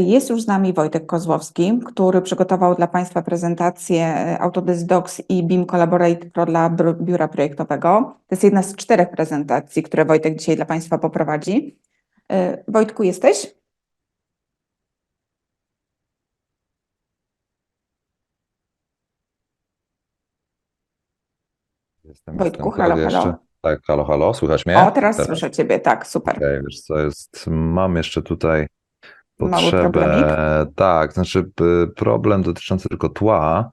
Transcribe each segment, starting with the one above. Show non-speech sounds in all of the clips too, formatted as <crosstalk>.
Jest już z nami Wojtek Kozłowski, który przygotował dla Państwa prezentację e, Autodesk Docs i BIM Collaborate Pro dla biura projektowego. To jest jedna z czterech prezentacji, które Wojtek dzisiaj dla Państwa poprowadzi. E, Wojtku, jesteś? Jestem, Wojtku, jestem. halo, Teraz halo. Tak, halo, halo, słychać mnie? O, teraz słyszę Ciebie, tak, super. Okej, wiesz co jest, mam jeszcze tutaj potrzebę, tak, znaczy problem dotyczący tylko tła,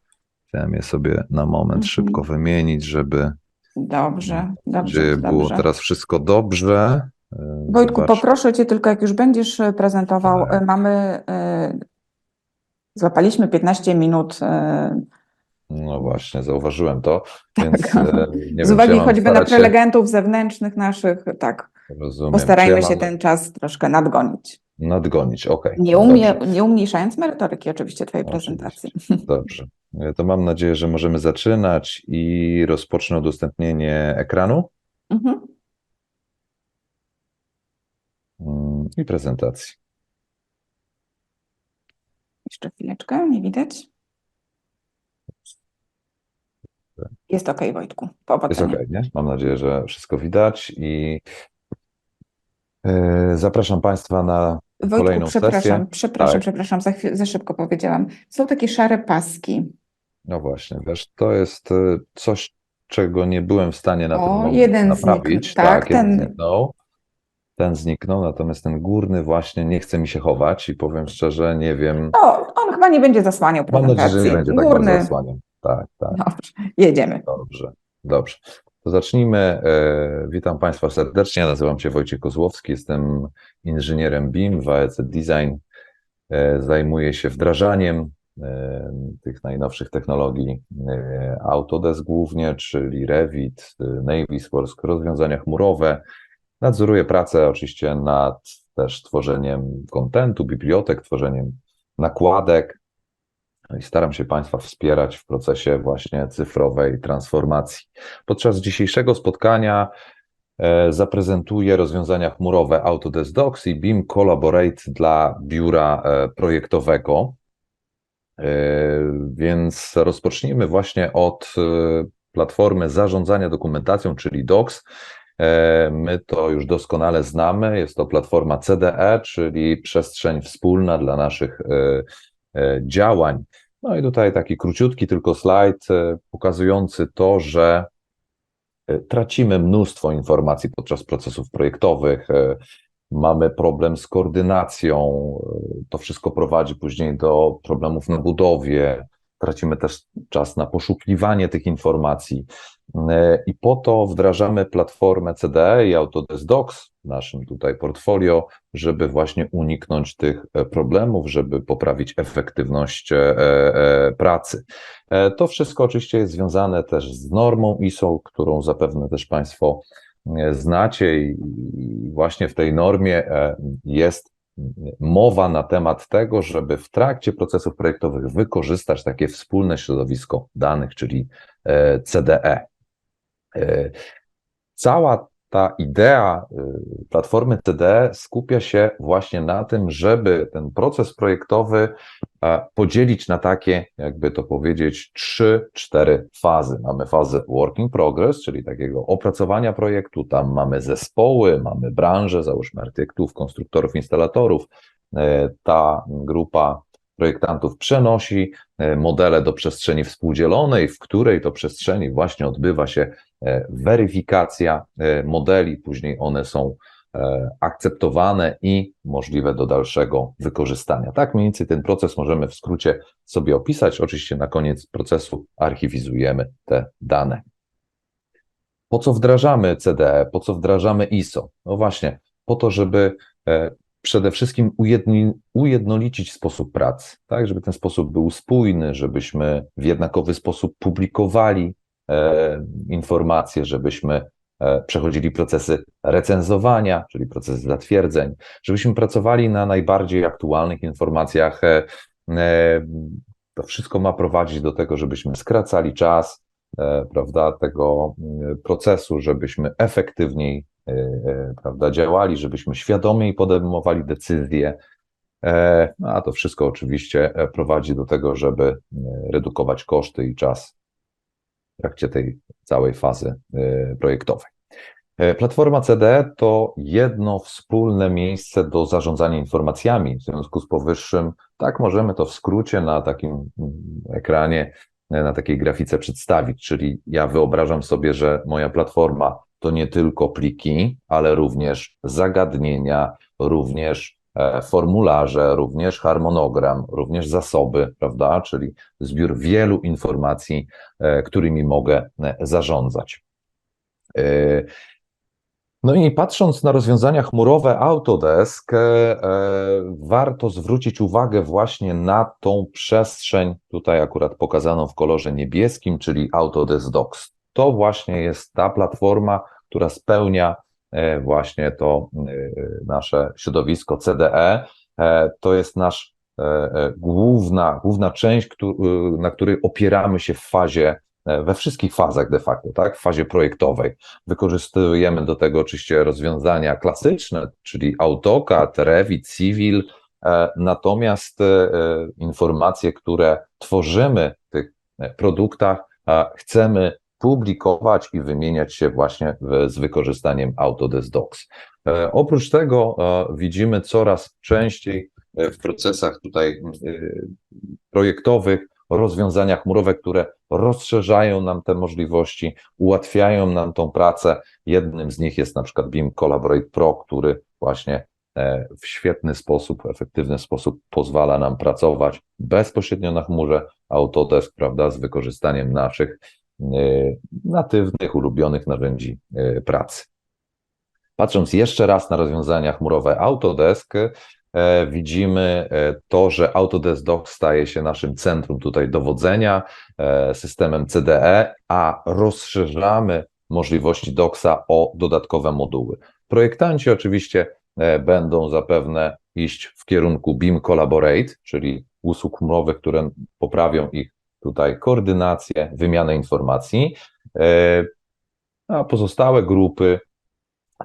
chciałem je sobie na moment Mhm. szybko wymienić, żeby Dobrze, dobrze, było dobrze. teraz wszystko dobrze. E, Wojtku, zobacz. poproszę Cię tylko, jak już będziesz e, prezentował, Tak. e, mamy, e, złapaliśmy 15 minut No właśnie, zauważyłem to, <laughs> więc Tak. nie z wiem, uwagi choćby na starać się- prelegentów zewnętrznych naszych, tak, rozumiem, postarajmy ja się mam ten czas troszkę nadgonić. Nadgonić, okej. Nie, dobrze. umie, nie umniejszając merytoryki oczywiście Twojej Oczywiście. prezentacji. <laughs> <laughs> Dobrze. E, To mam nadzieję, że możemy zaczynać i rozpocznę udostępnienie ekranu Mhm. mm, i prezentacji. Jeszcze chwileczkę, nie widać? Jest ok, Wojtku, Jest powodzenia. ok, nie? Mam nadzieję, że wszystko widać i zapraszam Państwa na Wojtku, kolejną przepraszam, sesję. przepraszam, Tak. przepraszam, za, za szybko powiedziałam. Są takie szare paski. No właśnie, wiesz, to jest e, coś, czego nie byłem w stanie na O, ten moment jeden naprawić. zniknął, tak, jeden ten- zniknął. Ten zniknął, natomiast ten górny właśnie nie chce mi się chować i powiem szczerze, nie wiem. No, on chyba nie będzie zasłaniał Mam nadzieję, prezentacji. że nie będzie tak Górny. bardzo zasłaniał. Tak, tak. Dobrze, jedziemy. Dobrze, dobrze. To zacznijmy. E, Witam Państwa serdecznie. Nazywam się Wojciech Kozłowski, jestem inżynierem BIM w AEC Design. E, Zajmuję się wdrażaniem e, tych najnowszych technologii Autodesk głównie, czyli Revit, e, Navisworks, rozwiązania chmurowe. Nadzoruję pracę oczywiście nad też tworzeniem kontentu, bibliotek, tworzeniem nakładek, i staram się Państwa wspierać w procesie właśnie cyfrowej transformacji. Podczas dzisiejszego spotkania e, zaprezentuję rozwiązania chmurowe Autodesk Docs i BIM Collaborate dla biura e, projektowego. E, Więc rozpocznijmy właśnie od platformy zarządzania dokumentacją, czyli Docs. My to już doskonale znamy. Jest to platforma CDE, czyli przestrzeń wspólna dla naszych działań. No i tutaj taki króciutki tylko slajd e, pokazujący to, że e, tracimy mnóstwo informacji podczas procesów projektowych. e, Mamy problem z koordynacją. e, To wszystko prowadzi później do problemów na budowie. Tracimy też czas na poszukiwanie tych informacji. E, I po to wdrażamy platformę CDE i Autodesk Docs w naszym tutaj portfolio, żeby właśnie uniknąć tych e, problemów, żeby poprawić efektywność e, pracy. To wszystko oczywiście jest związane też z normą ISO, którą zapewne też Państwo znacie i właśnie w tej normie jest mowa na temat tego, żeby w trakcie procesów projektowych wykorzystać takie wspólne środowisko danych, czyli CDE. E, Cała ta idea y, platformy TD skupia się właśnie na tym, żeby ten proces projektowy e, podzielić na takie, jakby to powiedzieć, trzy, cztery fazy. Mamy fazę work in progress, czyli takiego opracowania projektu, tam mamy zespoły, mamy branże, załóżmy architektów, konstruktorów, instalatorów. E, Ta grupa projektantów przenosi e, modele do przestrzeni współdzielonej, w której to przestrzeni właśnie odbywa się e, weryfikacja e, modeli, później one są e, akceptowane i możliwe do dalszego wykorzystania. Tak mniej więcej ten proces możemy w skrócie sobie opisać. Oczywiście na koniec procesu archiwizujemy te dane. Po co wdrażamy CDE? Po co wdrażamy ISO? No właśnie, po to, żeby e, przede wszystkim ujedni, ujednolicić sposób pracy, tak, żeby ten sposób był spójny, żebyśmy w jednakowy sposób publikowali e, informacje, żebyśmy e, przechodzili procesy recenzowania, czyli procesy zatwierdzeń, żebyśmy pracowali na najbardziej aktualnych informacjach. E, e, to wszystko ma prowadzić do tego, żebyśmy skracali czas, e, prawda, tego mm, procesu, żebyśmy efektywniej e, e, prawda, działali, żebyśmy świadomiej podejmowali decyzje. E, A to wszystko oczywiście e, prowadzi do tego, żeby e, redukować koszty i czas w trakcie tej całej fazy e, projektowej. E, Platforma CDE to jedno wspólne miejsce do zarządzania informacjami. W związku z powyższym, tak możemy to w skrócie na takim mm, ekranie, e, na takiej grafice przedstawić. Czyli ja wyobrażam sobie, że moja platforma to nie tylko pliki, ale również zagadnienia, również formularze, również harmonogram, również zasoby, prawda? Czyli zbiór wielu informacji, e, którymi mogę e, zarządzać. E, no i patrząc na rozwiązania chmurowe Autodesk, e, e, warto zwrócić uwagę właśnie na tą przestrzeń, tutaj akurat pokazaną w kolorze niebieskim, czyli Autodesk Docs. To właśnie jest ta platforma, która spełnia e, właśnie to e, nasze środowisko CDE. E, To jest nasz e, e, główna, główna część, na której opieramy się w fazie, e, we wszystkich fazach de facto, tak? W fazie projektowej. Wykorzystujemy do tego oczywiście rozwiązania klasyczne, czyli AutoCAD, Revit, Civil, e, natomiast e, e, informacje, które tworzymy w tych e, produktach, e, chcemy publikować i wymieniać się właśnie z wykorzystaniem Autodesk Docs. E, Oprócz tego e, widzimy coraz częściej e, w procesach tutaj projektowych rozwiązania chmurowe, które rozszerzają nam te możliwości, ułatwiają nam tą pracę. Jednym z nich jest na przykład BIM Collaborate Pro, który właśnie w świetny sposób, efektywny sposób pozwala nam pracować bezpośrednio na chmurze Autodesk, prawda, z wykorzystaniem naszych natywnych, ulubionych narzędzi e, pracy. Patrząc jeszcze raz na rozwiązania chmurowe Autodesk, e, widzimy e, to, że Autodesk Docs staje się naszym centrum tutaj dowodzenia e, systemem CDE, a rozszerzamy możliwości Docsa o dodatkowe moduły. Projektanci oczywiście e, będą zapewne iść w kierunku BIM Collaborate, czyli usług chmurowych, które poprawią ich tutaj koordynację, wymianę informacji, e, a pozostałe grupy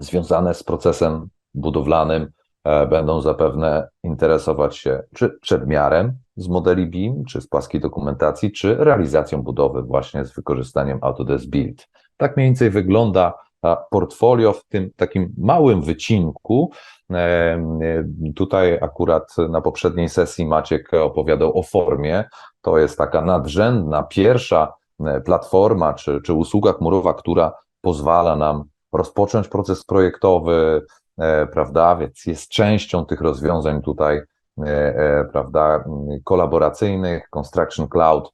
związane z procesem budowlanym e, będą zapewne interesować się czy przedmiarem z modeli BIM, czy z płaskiej dokumentacji, czy realizacją budowy właśnie z wykorzystaniem Autodesk Build. Tak mniej więcej wygląda portfolio w tym takim małym wycinku. Tutaj akurat na poprzedniej sesji Maciek opowiadał o formie. To jest taka nadrzędna, pierwsza e, platforma czy, czy usługa chmurowa, która pozwala nam rozpocząć proces projektowy, e, prawda, więc jest częścią tych rozwiązań tutaj, e, prawda, kolaboracyjnych, Construction Cloud,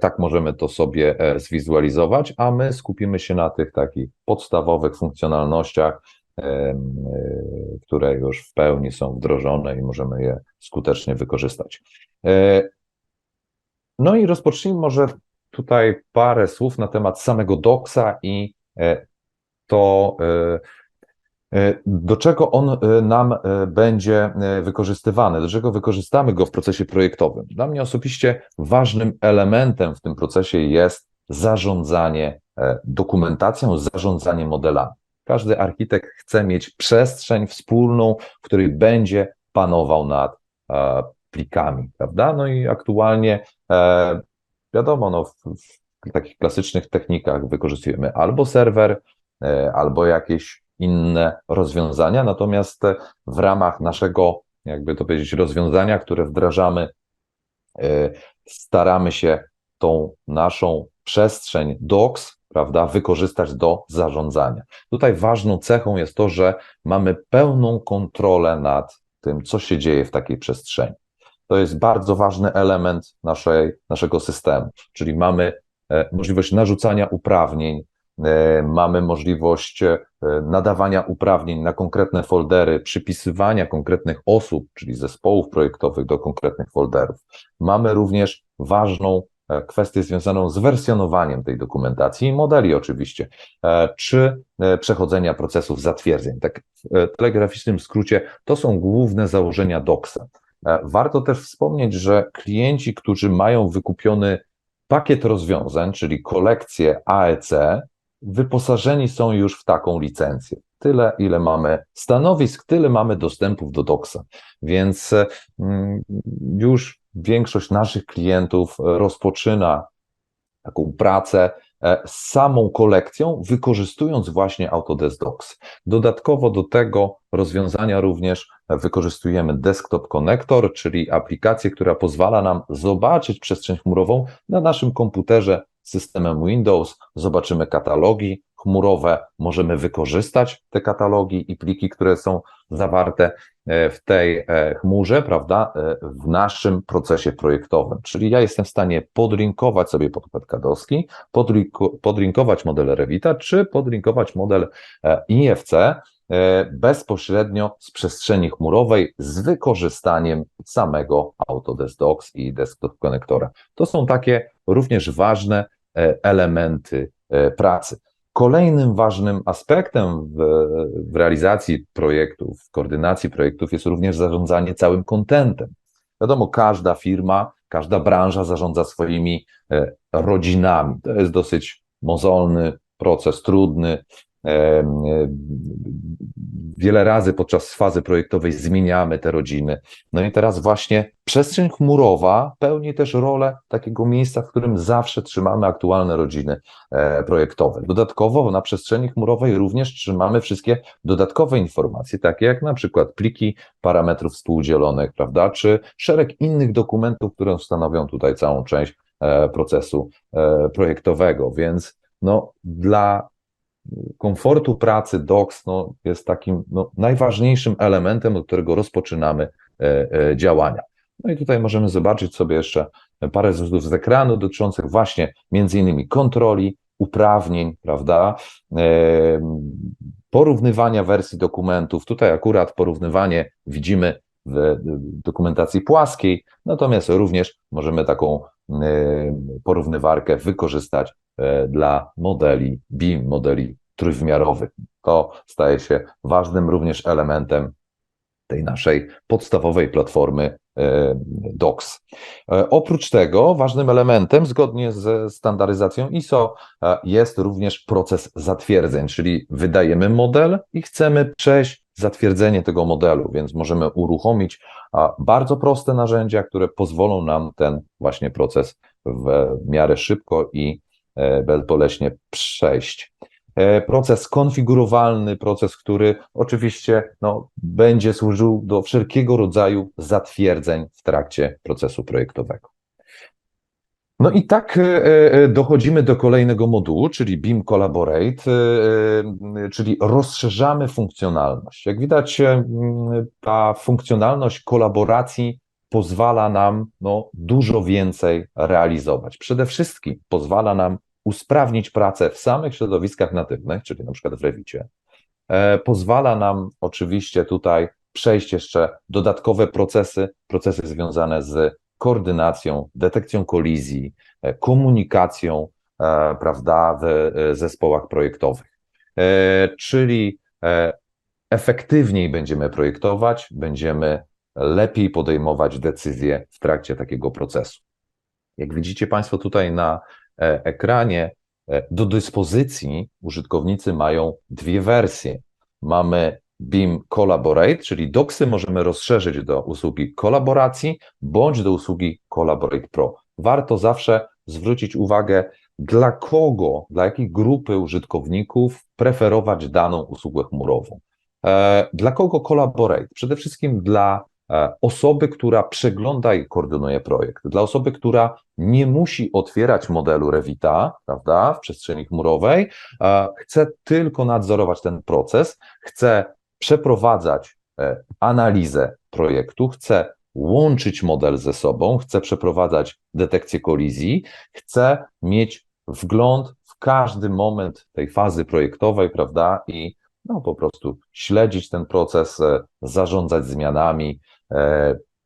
tak możemy to sobie e, zwizualizować, a my skupimy się na tych takich podstawowych funkcjonalnościach, e, e, które już w pełni są wdrożone i możemy je skutecznie wykorzystać. E, No i rozpocznijmy może tutaj parę słów na temat samego Docsa i e, to, e, e, do czego on e, nam e, będzie e, wykorzystywany, do czego wykorzystamy go w procesie projektowym. Dla mnie osobiście ważnym elementem w tym procesie jest zarządzanie e, dokumentacją, zarządzanie modelami. Każdy architekt chce mieć przestrzeń wspólną, w której będzie panował nad e, plikami, prawda? No i aktualnie e, wiadomo, no, w, takich klasycznych technikach wykorzystujemy albo serwer, e, albo jakieś inne rozwiązania, natomiast e, w ramach naszego, jakby to powiedzieć, rozwiązania, które wdrażamy, e, staramy się tą naszą przestrzeń docs, prawda, wykorzystać do zarządzania. Tutaj ważną cechą jest to, że mamy pełną kontrolę nad tym, co się dzieje w takiej przestrzeni. To jest bardzo ważny element naszej, naszego systemu, czyli mamy e, możliwość narzucania uprawnień, mamy możliwość e, nadawania uprawnień na konkretne foldery, przypisywania konkretnych osób, czyli zespołów projektowych do konkretnych folderów. Mamy również ważną e, kwestię związaną z wersjonowaniem tej dokumentacji i modeli oczywiście, e, czy e, przechodzenia procesów zatwierdzeń. Tak w e, telegraficznym skrócie to są główne założenia Docsa. E, Warto też wspomnieć, że klienci, którzy mają wykupiony pakiet rozwiązań, czyli kolekcję AEC, wyposażeni są już w taką licencję. tyle, ile mamy stanowisk, tyle mamy dostępów do Doxa. Więc e, mm, już większość naszych klientów rozpoczyna taką pracę e, z samą kolekcją, wykorzystując właśnie Autodesk Docs. Dodatkowo do tego rozwiązania również wykorzystujemy Desktop Connector, czyli aplikację, która pozwala nam zobaczyć przestrzeń chmurową na naszym komputerze systemem Windows. Zobaczymy katalogi chmurowe, możemy wykorzystać te katalogi i pliki, które są zawarte e, w tej e, chmurze, prawda, e, w naszym procesie projektowym. Czyli ja jestem w stanie podlinkować sobie podkład kadowski, podlinkować model Revita, czy podlinkować model IFC bezpośrednio z przestrzeni chmurowej z wykorzystaniem samego Autodesk Docs i Desktop Connectora. To są takie również ważne elementy pracy. Kolejnym ważnym aspektem w, w, realizacji projektów, w koordynacji projektów jest również zarządzanie całym kontentem. Wiadomo, każda firma, każda branża zarządza swoimi e, rodzinami. To jest dosyć mozolny proces, trudny. E, wiele razy podczas fazy projektowej zmieniamy te rodziny. No i teraz właśnie przestrzeń chmurowa pełni też rolę takiego miejsca, w którym zawsze trzymamy aktualne rodziny e, projektowe. Dodatkowo na przestrzeni chmurowej również trzymamy wszystkie dodatkowe informacje, takie jak na przykład pliki parametrów współdzielonych, prawda, czy szereg innych dokumentów, które stanowią tutaj całą część e, procesu projektowego, więc no, dla komfortu pracy DOCS no, jest takim no, najważniejszym elementem, od którego rozpoczynamy e, e, działania. No i tutaj możemy zobaczyć sobie jeszcze parę zwrotów z ekranu dotyczących właśnie między innymi kontroli, uprawnień, prawda, e, porównywania wersji dokumentów. Tutaj akurat porównywanie widzimy w dokumentacji płaskiej, natomiast również możemy taką porównywarkę wykorzystać dla modeli BIM, modeli trójwymiarowych. To staje się ważnym również elementem tej naszej podstawowej platformy DOCS. Oprócz tego ważnym elementem, zgodnie ze standaryzacją ISO, jest również proces zatwierdzeń, czyli wydajemy model i chcemy przejść zatwierdzenie tego modelu, więc możemy uruchomić bardzo proste narzędzia, które pozwolą nam ten właśnie proces w miarę szybko i bezboleśnie przejść. Proces konfigurowalny, proces, który oczywiście no, będzie służył do wszelkiego rodzaju zatwierdzeń w trakcie procesu projektowego. No i tak dochodzimy do kolejnego modułu, czyli BIM Collaborate, czyli rozszerzamy funkcjonalność. Jak widać, ta funkcjonalność kolaboracji pozwala nam no, dużo więcej realizować. Przede wszystkim pozwala nam usprawnić pracę w samych środowiskach natywnych, czyli na przykład w Rewicie. Pozwala nam oczywiście tutaj przejść jeszcze dodatkowe procesy, procesy związane z koordynacją, detekcją kolizji, komunikacją, prawda, w zespołach projektowych. Czyli efektywniej będziemy projektować, będziemy lepiej podejmować decyzje w trakcie takiego procesu. Jak widzicie Państwo tutaj na ekranie, do dyspozycji użytkownicy mają dwie wersje. Mamy BIM Collaborate, czyli doksy możemy rozszerzyć do usługi kolaboracji bądź do usługi Collaborate Pro. Warto zawsze zwrócić uwagę, dla kogo, dla jakiej grupy użytkowników preferować daną usługę chmurową. Dla kogo Collaborate? Przede wszystkim dla osoby, która przegląda i koordynuje projekt, dla osoby, która nie musi otwierać modelu Revita, prawda, w przestrzeni chmurowej, chce tylko nadzorować ten proces, chce przeprowadzać analizę projektu, chce łączyć model ze sobą, chce przeprowadzać detekcję kolizji, chce mieć wgląd w każdy moment tej fazy projektowej, prawda, i no, po prostu śledzić ten proces, zarządzać zmianami,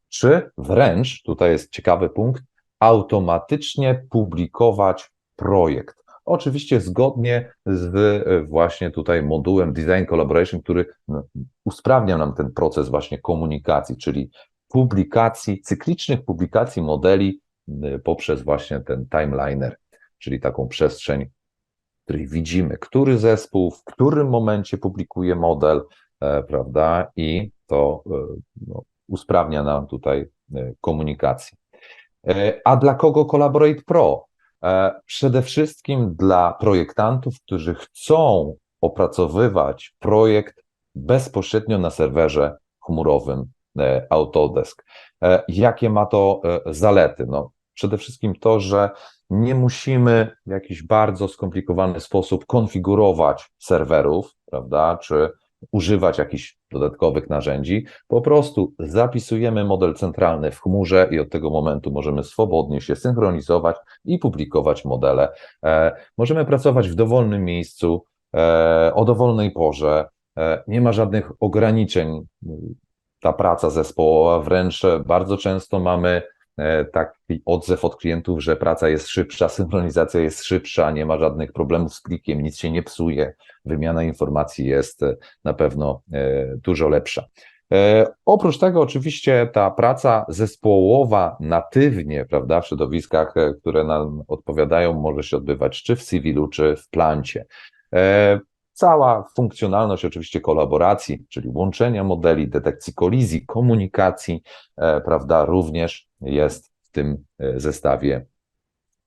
czy wręcz, tutaj jest ciekawy punkt, automatycznie publikować projekt. Oczywiście zgodnie z właśnie tutaj modułem Design Collaboration, który usprawnia nam ten proces właśnie komunikacji, czyli publikacji, cyklicznych publikacji modeli poprzez właśnie ten timeliner, czyli taką przestrzeń której widzimy, który zespół, w którym momencie publikuje model, e, prawda, i to e, no, usprawnia nam tutaj e, komunikację. E, A dla kogo Collaborate Pro? E, Przede wszystkim dla projektantów, którzy chcą opracowywać projekt bezpośrednio na serwerze chmurowym Autodesk. Jakie ma to zalety? No, przede wszystkim to, że nie musimy w jakiś bardzo skomplikowany sposób konfigurować serwerów, prawda, czy używać jakichś dodatkowych narzędzi. Po prostu zapisujemy model centralny w chmurze i od tego momentu możemy swobodnie się synchronizować i publikować modele. E, Możemy pracować w dowolnym miejscu, e, o dowolnej porze. E, Nie ma żadnych ograniczeń. Ta praca zespołowa, wręcz bardzo często mamy taki odzew od klientów, że praca jest szybsza, synchronizacja jest szybsza, nie ma żadnych problemów z plikiem, nic się nie psuje, wymiana informacji jest e, na pewno e, dużo lepsza. E, Oprócz tego, oczywiście, ta praca zespołowa natywnie, prawda, w środowiskach, e, które nam odpowiadają, może się odbywać czy w cywilu, czy w plancie. Cała funkcjonalność, oczywiście, kolaboracji, czyli łączenia modeli, detekcji kolizji, komunikacji, e, prawda, również jest w tym e, zestawie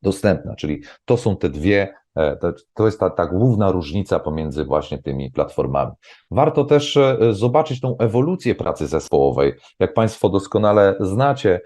dostępna. Czyli to są te dwie, e, to, jest ta, ta główna różnica pomiędzy właśnie tymi platformami. Warto też zobaczyć tą ewolucję pracy zespołowej. Jak Państwo doskonale znacie,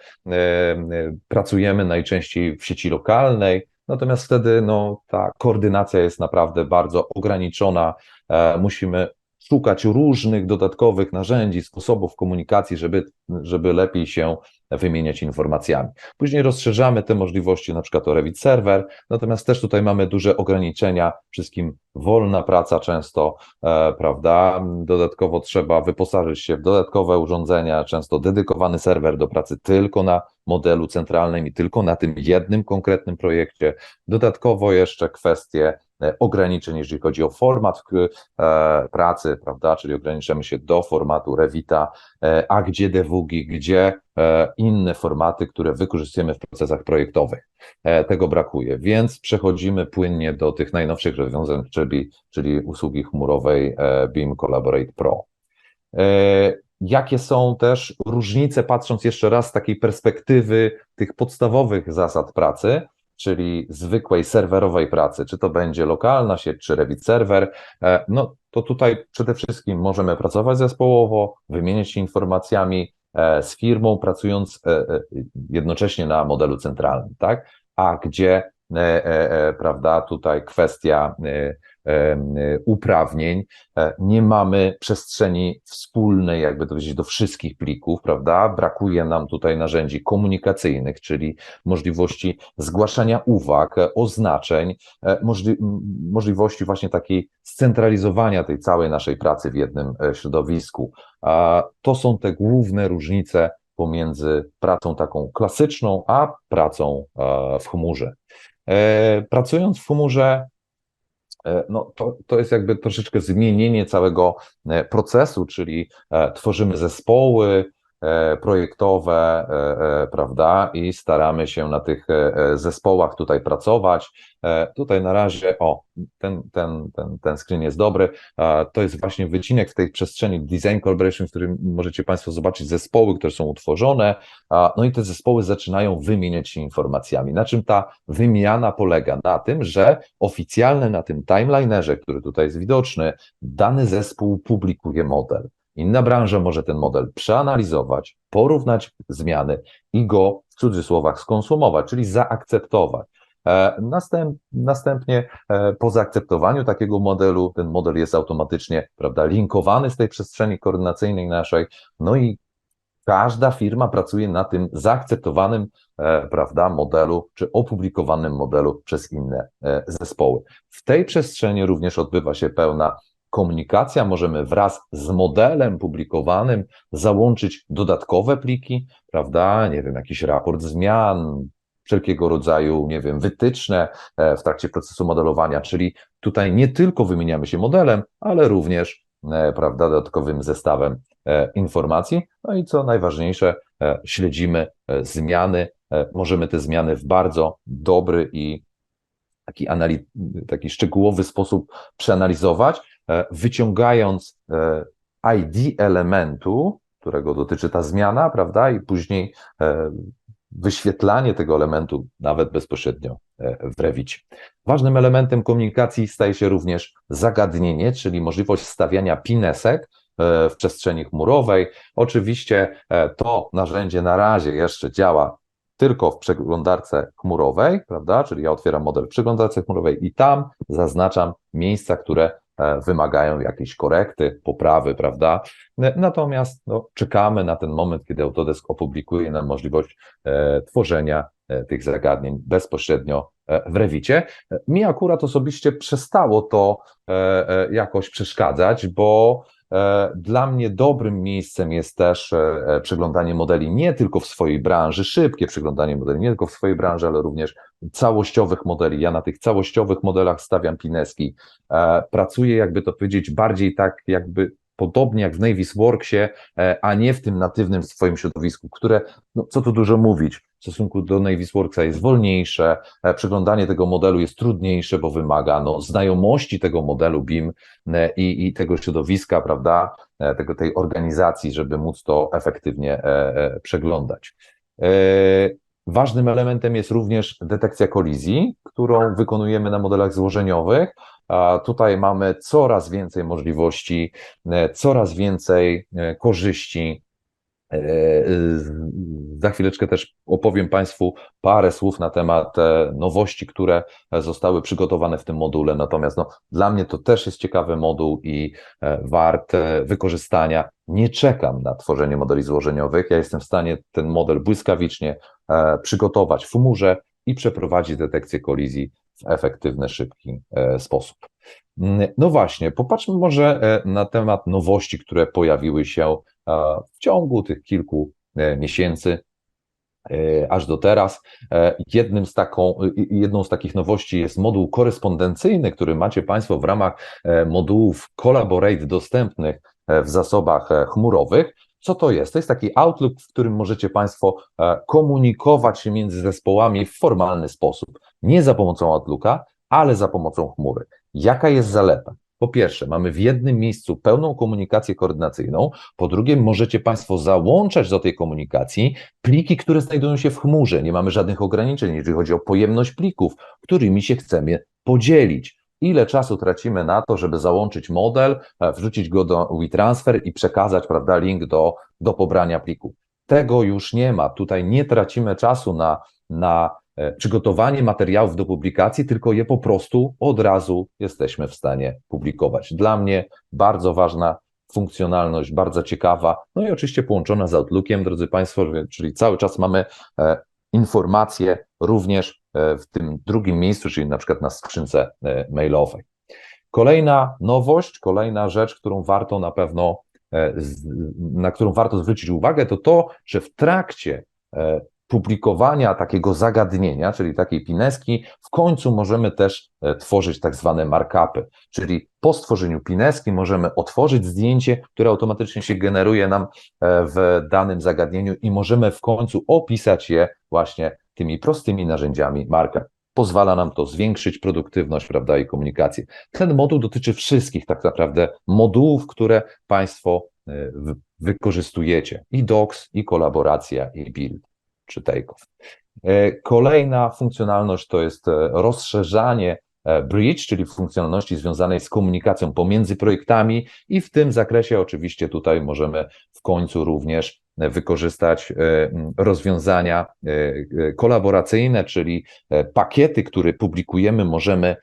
pracujemy najczęściej w sieci lokalnej, natomiast wtedy no, ta koordynacja jest naprawdę bardzo ograniczona. E, Musimy szukać różnych dodatkowych narzędzi, sposobów komunikacji, żeby, żeby lepiej się wymieniać informacjami. Później rozszerzamy te możliwości, na przykład o Revit Server, natomiast też tutaj mamy duże ograniczenia, wszystkim wolna praca często, e, prawda? Dodatkowo trzeba wyposażyć się w dodatkowe urządzenia, często dedykowany serwer do pracy tylko na modelu centralnym i tylko na tym jednym konkretnym projekcie. Dodatkowo jeszcze kwestie ograniczeń, jeżeli chodzi o format e, pracy, prawda, czyli ograniczamy się do formatu Revita, e, a gdzie devugi, gdzie e, inne formaty, które wykorzystujemy w procesach projektowych. E, Tego brakuje, więc przechodzimy płynnie do tych najnowszych rozwiązań, czyli, czyli usługi chmurowej e, BIM Collaborate Pro. E, Jakie są też różnice, patrząc jeszcze raz z takiej perspektywy tych podstawowych zasad pracy, czyli zwykłej serwerowej pracy, czy to będzie lokalna sieć, czy Revit Server, e, no to tutaj przede wszystkim możemy pracować zespołowo, wymieniać się informacjami e, z firmą, pracując e, jednocześnie na modelu centralnym, tak? A gdzie, prawda, tutaj kwestia uprawnień, e, nie mamy przestrzeni wspólnej, jakby to powiedzieć, do wszystkich plików, prawda? Brakuje nam tutaj narzędzi komunikacyjnych, czyli możliwości zgłaszania uwag, e, oznaczeń, e, możli możliwości właśnie takiej scentralizowania tej całej naszej pracy w jednym środowisku. To są te główne różnice pomiędzy pracą taką klasyczną, a pracą w chmurze. Pracując w chmurze, No, to, to jest jakby troszeczkę zmienienie całego e, procesu, czyli e, tworzymy zespoły e, projektowe, e, e, prawda, i staramy się na tych e, e, zespołach tutaj pracować. E, Tutaj na razie, o, ten, ten, ten, ten screen jest dobry. E, To jest właśnie wycinek w tej przestrzeni Design Collaboration, w którym możecie Państwo zobaczyć zespoły, które są utworzone. No i te zespoły zaczynają wymieniać się informacjami. Na czym ta wymiana polega? Na tym, że oficjalnie na tym timelinerze, który tutaj jest widoczny, dany zespół publikuje model. Inna branża może ten model przeanalizować, porównać zmiany i go w cudzysłowach skonsumować, czyli zaakceptować. E, Następ, następnie e, po zaakceptowaniu takiego modelu, ten model jest automatycznie prawda, linkowany z tej przestrzeni koordynacyjnej naszej, no i każda firma pracuje na tym zaakceptowanym e, prawda, modelu, czy opublikowanym modelu przez inne zespoły. W tej przestrzeni również odbywa się pełna komunikacja. Możemy wraz z modelem publikowanym załączyć dodatkowe pliki, prawda, nie wiem, jakiś raport zmian, wszelkiego rodzaju, nie wiem, wytyczne e, w trakcie procesu modelowania, czyli tutaj nie tylko wymieniamy się modelem, ale również, e, prawda, dodatkowym zestawem e, informacji. No i co najważniejsze, śledzimy zmiany. Możemy te zmiany w bardzo dobry i taki, anali- taki szczegółowy sposób przeanalizować, wyciągając e, ID elementu, którego dotyczy ta zmiana, prawda, i później e, wyświetlanie tego elementu nawet bezpośrednio e, w Revicie. Ważnym elementem komunikacji staje się również zagadnienie, czyli możliwość stawiania pinesek e, w przestrzeni chmurowej. Oczywiście e, to narzędzie na razie jeszcze działa tylko w przeglądarce chmurowej, prawda? Czyli ja otwieram model w przeglądarce chmurowej i tam zaznaczam miejsca, które e, wymagają jakiejś korekty, poprawy, prawda? N- Natomiast no, czekamy na ten moment, kiedy Autodesk opublikuje nam możliwość e, tworzenia e, tych zagadnień bezpośrednio e, w Revicie. E, Mi akurat osobiście przestało to e, e, jakoś przeszkadzać, bo e, dla mnie dobrym miejscem jest też e, e, przeglądanie modeli nie tylko w swojej branży, szybkie przeglądanie modeli, nie tylko w swojej branży, ale również całościowych modeli. Ja na tych całościowych modelach stawiam pineski. E, Pracuję, jakby to powiedzieć, bardziej tak jakby podobnie jak w Navisworksie, e, a nie w tym natywnym swoim środowisku, które, no co tu dużo mówić, stosunku do Navisworksa jest wolniejsze, e, przeglądanie tego modelu jest trudniejsze, bo wymaga no, znajomości tego modelu BIM e, i, i tego środowiska, prawda, e, tego, tej organizacji, żeby móc to efektywnie przeglądać. Ważnym elementem jest również detekcja kolizji, którą wykonujemy na modelach złożeniowych. A tutaj mamy coraz więcej możliwości, coraz więcej korzyści. E, z- Za chwileczkę też opowiem Państwu parę słów na temat e, nowości, które zostały przygotowane w tym module. Natomiast no, dla mnie to też jest ciekawy moduł i e, wart e, wykorzystania. Nie czekam na tworzenie modeli złożeniowych. Ja jestem w stanie ten model błyskawicznie e, przygotować w chmurze i przeprowadzić detekcję kolizji w efektywny, szybki e, sposób. Mm, No właśnie, popatrzmy może e, na temat nowości, które pojawiły się e, w ciągu tych kilku e, miesięcy e, aż do teraz. E, Jednym z taką, jedną z takich nowości jest moduł korespondencyjny, który macie Państwo w ramach modułów Collaborate dostępnych w zasobach chmurowych. Co to jest? To jest taki Outlook, w którym możecie Państwo komunikować się między zespołami w formalny sposób. Nie za pomocą Outlooka, ale za pomocą chmury. Jaka jest zaleta? Po pierwsze, mamy w jednym miejscu pełną komunikację koordynacyjną. Po drugie, możecie Państwo załączać do tej komunikacji pliki, które znajdują się w chmurze. Nie mamy żadnych ograniczeń, jeżeli chodzi o pojemność plików, którymi się chcemy podzielić. Ile czasu tracimy na to, żeby załączyć model, e, wrzucić go do WeTransfer i przekazać, prawda, link do, do pobrania pliku. Tego już nie ma. Tutaj nie tracimy czasu na, na przygotowanie materiałów do publikacji, tylko je po prostu od razu jesteśmy w stanie publikować. Dla mnie bardzo ważna funkcjonalność, bardzo ciekawa, no i oczywiście połączona z Outlookiem, drodzy Państwo, czyli cały czas mamy e, informacje również e, w tym drugim miejscu, czyli na przykład na skrzynce e, mailowej. Kolejna nowość, kolejna rzecz, którą warto na pewno, e, na którą warto zwrócić uwagę, to to, że w trakcie e, publikowania takiego zagadnienia, czyli takiej pineski, w końcu możemy też e, tworzyć tak zwane markupy, czyli po stworzeniu pineski możemy otworzyć zdjęcie, które automatycznie się generuje nam e, w danym zagadnieniu i możemy w końcu opisać je właśnie tymi prostymi narzędziami markup. Pozwala nam to zwiększyć produktywność, prawda, i komunikację. Ten moduł dotyczy wszystkich tak naprawdę modułów, które Państwo e, wykorzystujecie. I Docs, i kolaboracja, i Build, czy Takeoff. E, Kolejna funkcjonalność to jest e, rozszerzanie e, Bridge, czyli funkcjonalności związanej z komunikacją pomiędzy projektami i w tym zakresie oczywiście tutaj możemy w końcu również wykorzystać rozwiązania kolaboracyjne, czyli pakiety, które publikujemy, możemy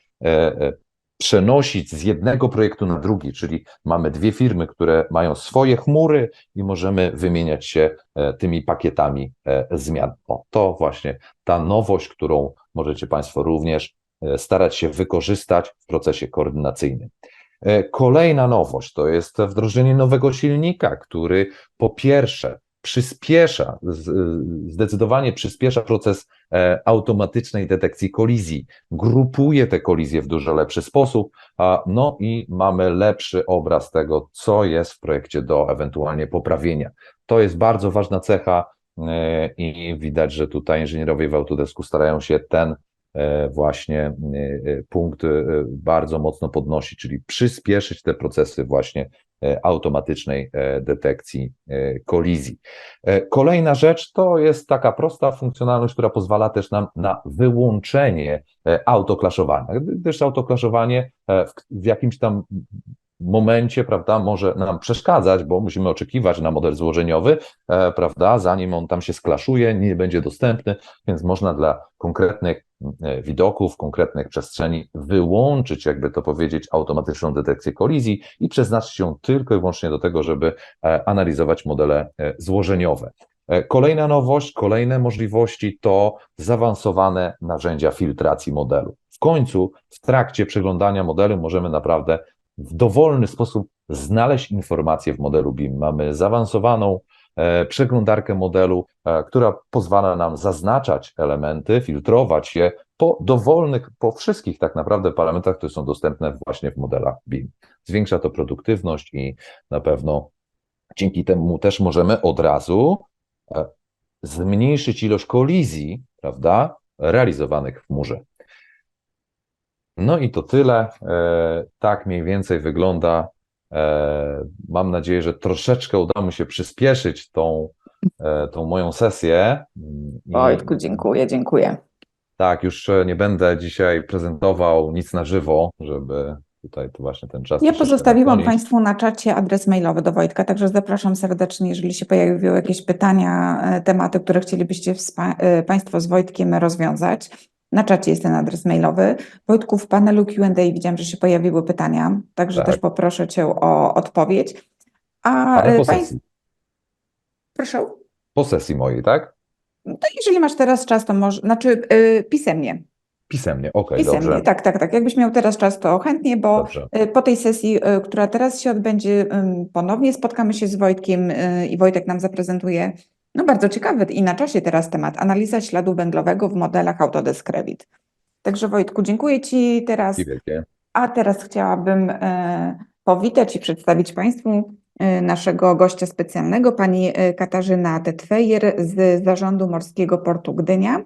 przenosić z jednego projektu na drugi, czyli mamy dwie firmy, które mają swoje chmury i możemy wymieniać się e, tymi pakietami e, zmian. O, to właśnie ta nowość, którą możecie Państwo również e, starać się wykorzystać w procesie koordynacyjnym. Kolejna nowość to jest wdrożenie nowego silnika, który po pierwsze przyspiesza, zdecydowanie przyspiesza proces e, automatycznej detekcji kolizji, grupuje te kolizje w dużo lepszy sposób, no i mamy lepszy obraz tego, co jest w projekcie do ewentualnie poprawienia. To jest bardzo ważna cecha e, i widać, że tutaj inżynierowie w Autodesku starają się ten właśnie e, e, punkt e, bardzo mocno podnosi, czyli przyspieszyć te procesy właśnie e, automatycznej e, detekcji e, kolizji. E, Kolejna rzecz to jest taka prosta funkcjonalność, która pozwala też nam na wyłączenie e, autoklaszowania, gdyż autoklaszowanie e, w, jakimś tam momencie, prawda, może nam przeszkadzać, bo musimy oczekiwać na model złożeniowy, e, prawda, zanim on tam się sklaszuje, nie będzie dostępny, więc można dla konkretnych e, widoków, konkretnych przestrzeni wyłączyć, jakby to powiedzieć, automatyczną detekcję kolizji i przeznaczyć ją tylko i wyłącznie do tego, żeby e, analizować modele e, złożeniowe. E, Kolejna nowość, kolejne możliwości to zaawansowane narzędzia filtracji modelu. W końcu, w trakcie przeglądania modelu możemy naprawdę w dowolny sposób znaleźć informacje w modelu BIM. Mamy zaawansowaną e, przeglądarkę modelu, e, która pozwala nam zaznaczać elementy, filtrować je po dowolnych, po wszystkich tak naprawdę parametrach, które są dostępne właśnie w modelach BIM. Zwiększa to produktywność i na pewno dzięki temu też możemy od razu e, zmniejszyć ilość kolizji, prawda, realizowanych w murze. No i to tyle. E, Tak mniej więcej wygląda. E, Mam nadzieję, że troszeczkę uda mi się przyspieszyć tą, e, tą moją sesję. I Wojtku, dziękuję, dziękuję. Tak, już nie będę dzisiaj prezentował nic na żywo, żeby tutaj to właśnie ten czas. Ja pozostawiłam. Państwu na czacie adres mailowy do Wojtka, także zapraszam serdecznie, jeżeli się pojawiły jakieś pytania, e, tematy, które chcielibyście Państwo z Wojtkiem rozwiązać. Na czacie jest ten adres mailowy. Wojtku, w panelu Q&A widziałam, że się pojawiły pytania, także Tak. też poproszę Cię o odpowiedź. A Ale po e, Państw- sesji, proszę, po sesji mojej, tak? to jeżeli masz teraz czas, to może, znaczy e, pisemnie, Pisemnie, okej, pisemnie, dobrze. tak, tak, tak. Jakbyś miał teraz czas, to chętnie, bo Dobrze. Y, Po tej sesji, y, która teraz się odbędzie, ym, ponownie spotkamy się z Wojtkiem y, i Wojtek nam zaprezentuje no bardzo ciekawy i na czasie teraz temat analiza śladu węglowego w modelach Autodesk Revit. Także Wojtku, dziękuję Ci teraz. A teraz chciałabym e, powitać i przedstawić Państwu e, naszego gościa specjalnego, pani e, Katarzyna Tetwejer z Zarządu Morskiego Portu Gdynia.